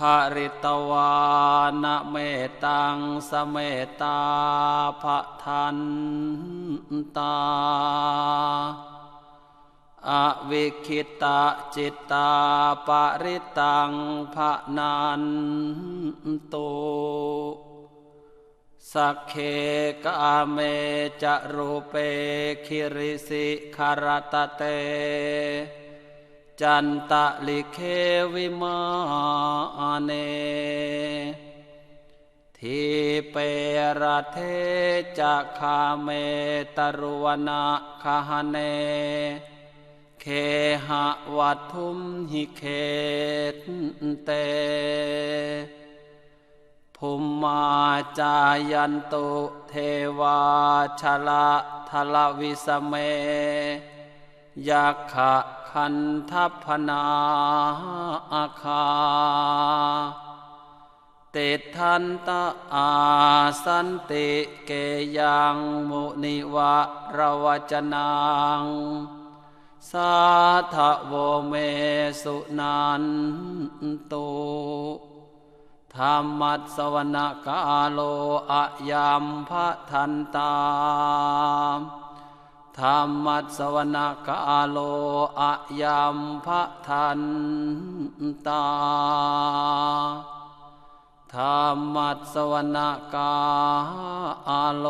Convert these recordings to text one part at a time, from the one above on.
ภริตวานเมตังสเมตาภะทันตา อวิคิตะจิตตาปริตังภะนันตุสักเคกาเมจะรูเปคิริสิคารตเต จันตะลิเควิมาเนทีเปรเทจะคาเมตรุวนาคาหเน เคหะวัทุมหิเคตเตภุมมาจายันตุเทวาชละทละวิสเมยักขะ คันทัพนาอาคา เตทันตะอาสันติเกยังมุนิวะระวจนังสาธโวเมสุนันตุธรรมัสวนกาโลอะยัมพะทันตาม ธรรมัสวนกาโลอะยามพระทันตาธรรมัสวนกาโล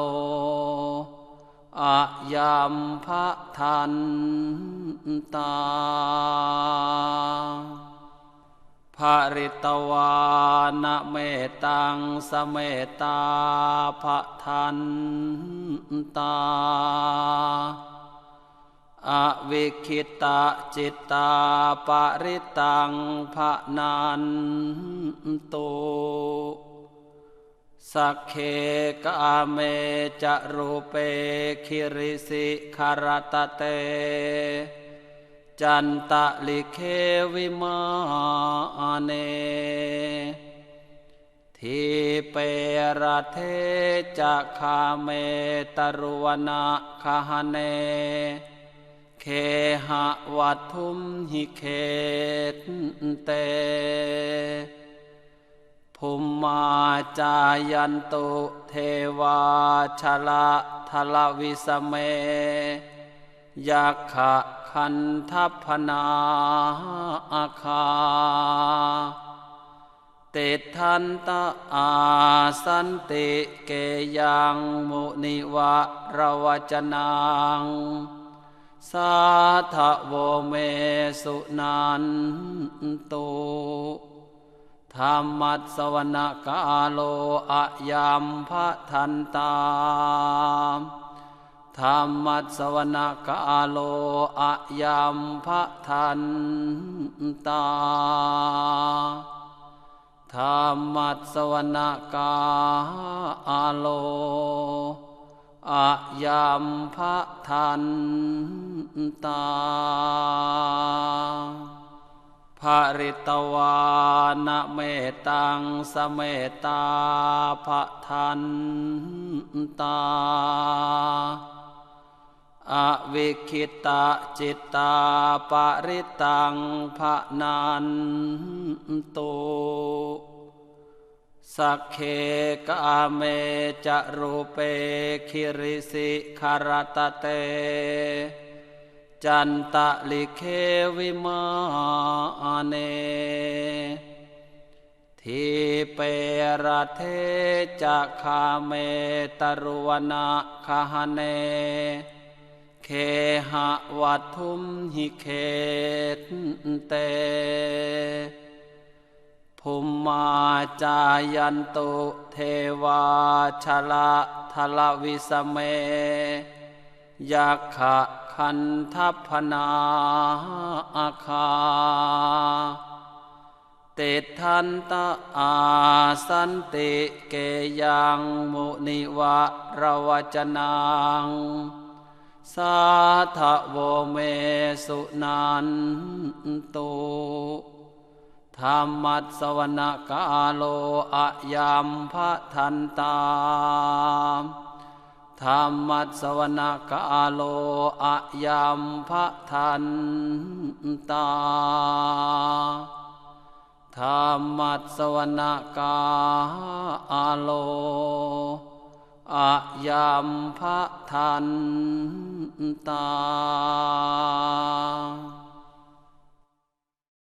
อะยามพระทันตา ภริตวานเมตังสเมตาภะทันตาอวิคิตะจิตตาปริตังภะนันตุสักเคกาเมจะรูเปคิริสิคารตเต จันตะลิเควิมาเนทีเประเทจะคาเมตรุวนาคาหเน เคหะวัทุมหิเคตเตภุมมาจายันตุเทวาชละทลวิสเมยักขะ คันทัพนาอาคา เตทันตะอาสันติเกยังมุนิวะระวจนังสาธโวเมสุนันตุธรรมัสสวนกาโลอะยัมพะทันตา ธรรมัสวนกาโลอะยัมพระทันตาธรรมัสวนกาโลอะยัมพระทันตาภริตวานเมตังสเมตาภะทันตา อวิคิตะจิตตาปริตังภะนันตุสักเคกาเมจะรูเปคิริสิคารตเต จันตะลิเควิมาเนทีเปรเทจะคาเมตรุวนาคาหเน เคหะวัทุมหิเคตเตภุมมาจายันตุเทวาชละทลวิสเมยักขะคันทัพพนาอาคาเตทันตะอาสันติเกยังมุนิวะรวจนัง สาธโวเมสุนันตุธรรมัสวนกาโลอะยัมพระทันตาธรรมัสวนกาโลอะยัมพระทันตาธรรมัสวนกาอาโล อะยามพระทันตา